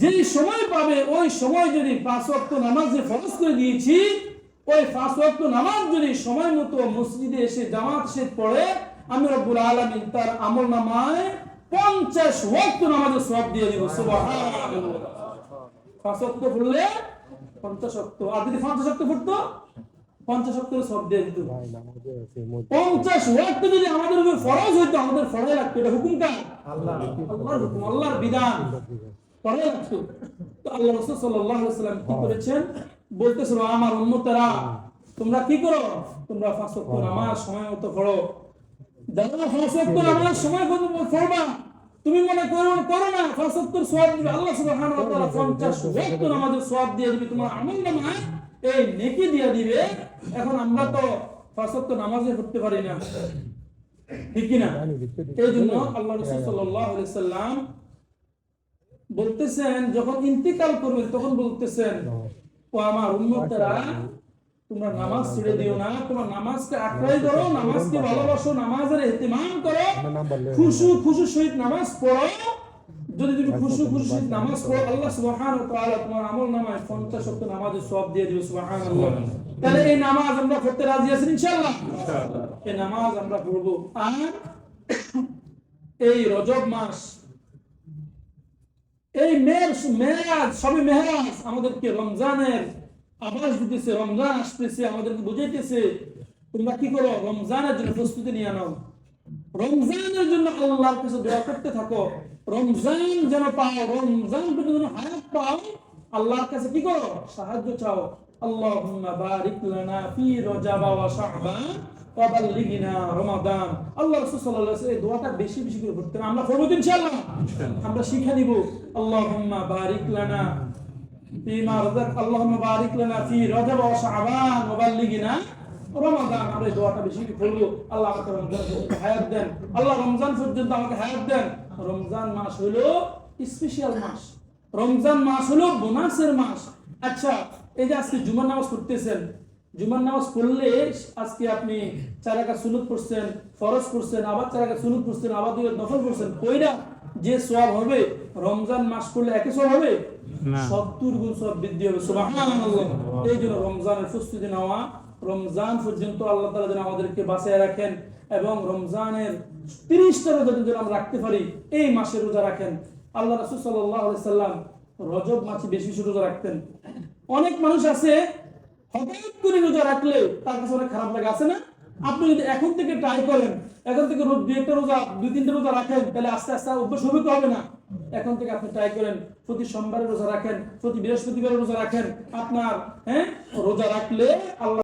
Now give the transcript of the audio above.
যেই সময় পাবে ওই সময় যদি পাঁচ ওয়াক্ত নামাজ যে ফরজ করে দিয়েছি ওই পাঁচ ওয়াক্ত নামাজ যদি সময় মতো মসজিদে এসে জামাত এসে পড়ে আমি রব্বুল আলামিন তার আমল নামায় পঞ্চাশ ওয়াক্ত নামাজের সব দিয়ে দিব পাঁচ ওয়াক্ত পড়লে পঞ্চাশ ওয়াক্ত। আর যদি পঞ্চাশ ওয়াক্ত পড়তো পঞ্চাশ সব দিয়ে দিত। পঞ্চাশ ওয়াক্ত যদি আমাদের উপর ফরজ হইতো আমাদের ফরজ লাগতো এটা হুকুম কার? আল্লাহর হুকুম আল্লাহর বিধান। লাগতো তো আল্লাহ রাসূল সাল্লাল্লাহু সাল্লাম কি করেছেন? বলতেছিল আমার উম্মতেরা তোমরা কি করো? তোমরা পাঁচ নামাজ সময় মতো পড়ো। যারা পাঁচ নামাজ সময় মতো পড়বা তুমি মনে করো করো না ওয়াক্তের সওয়াব দিবে। আল্লাহ সুবহানাহু ওয়া তাআলা 50 ওয়াক্ত নামাজের দিয়ে দিবে। তোমার আমল নামায় এই নেকি দিয়ে দিবে। এখন আমরা তো ওয়াক্ত নামাজে পড়তে পারি না। ঠিক কি না? এই জন্য আল্লাহ রাসূল সাল্লাল্লাহু আলাইহি সাল্লাম বলতেছেন যখন ইন্তিকাল করবে তখন বলতেছেন ও আমার উম্মতেরা তোমরা নামাজ ছেড়ে দিও না তোমার নামাজকে আঁকড়াই ধরো নামাজকে ভালোবাসো নামাজের ইহতিমাম করো। খুশু খুশু সহিত নামাজ পড়ো। যদি তুমি খুশু খুশু সহিত নামাজ পড়ো আল্লাহ সুবহানাহু ওয়া তাআলা তোমার আমল নামায় 50 শক্ত নামাজের সওয়াব দিয়ে দিবে সুবহানাল্লাহ। তাহলে এই নামাজ আমরা পড়তে রাজি আছি ইনশাআল্লাহ। এই নামাজ আমরা পড়ব। আর এই রজব মাস এই মেয়ের মেয়াজ সবে মেহরাজ আমাদেরকে রমজানের আবাস দিতেছে, রমজান আসতেছে, আমাদেরকে বুঝাইতেছে। তোমরা কি করো? রমজানের জন্য প্রস্তুতি নিয়ে নাও। রমজানের জন্য আল্লাহর কাছে দোয়া করতে থাকো। রমজান যেন পাও, রমজান যেন হায়াত পাও, আল্লাহর কাছে কি করো? সাহায্য চাও। আল্লাহুম্মা বারিক লানা ফি রজাব ওয়া শাবান ওয়া বাল্লিগনা রমাদান। আল্লাহ রাসূল সাল্লাল্লাহু আলাইহি এই বেশি বেশি করে পড়তেন। আমরা পড়ব ইনশাআল্লাহ। আমরা শিখে নিব আল্লাহুম্মা বারিক লানা ফিমা রাযাক আল্লাহুম্মা বারিক লানা ফি রজব ওয়া শাবান ওয়া বাল্লিগনা রমাদান। আমরা এই দোয়াটা বেশি পড়ব। আল্লাহ রমজান হায়াত দেন। আল্লাহ রমজান পর্যন্ত দেন। রমজান মাস হলো স্পেশাল মাস। রমজান মাস হলো বোনাসের মাস। আচ্ছা এই যে আজকে জুমার নামাজ পড়তেছেন জুমার নামাজ পড়লে আজকে আপনি চার রাকাত সুন্নত পড়ছেন ফরজ পড়ছেন আবার চার রাকাত সুন্নত পড়ছেন আবার দুই নফল পড়ছেন কইরা যে সওয়াব হবে রমজান মাস পড়লে একই সওয়াব হবে? সত্তর গুণ সব বৃদ্ধি হবে এই জন্য রমজানের প্রস্তুতি নেওয়া রমজান পর্যন্ত আল্লাহ তাআলা যেন আমাদেরকে বাঁচিয়ে রাখেন এবং রমজানের তিরিশটা রোজা যেন আমরা রাখতে পারি এই মাসে রোজা রাখেন। আল্লাহ রাসূল আলাইহি সাল্লাম রজব মাসে বেশি বেশি রোজা রাখতেন। অনেক মানুষ আছে, হঠাৎ করে রোজা রাখলে তার কাছে অনেক খারাপ লাগে আছে না? আপনি যদি এখন থেকে ট্রাই করেন, এখন থেকে রোজ দুই একটা রোজা, দুই তিনটা রোজা রাখেন, তাহলে আস্তে আস্তে অভ্যাস হবে তো হবে না। এখন থেকে আপনি ট্রাই করেন, প্রতি সোমবারে রোজা রাখেন, প্রতি বৃহস্পতিবারে রোজা রাখেন, আপনার হ্যাঁ রোজা রাখলে আল্লাহ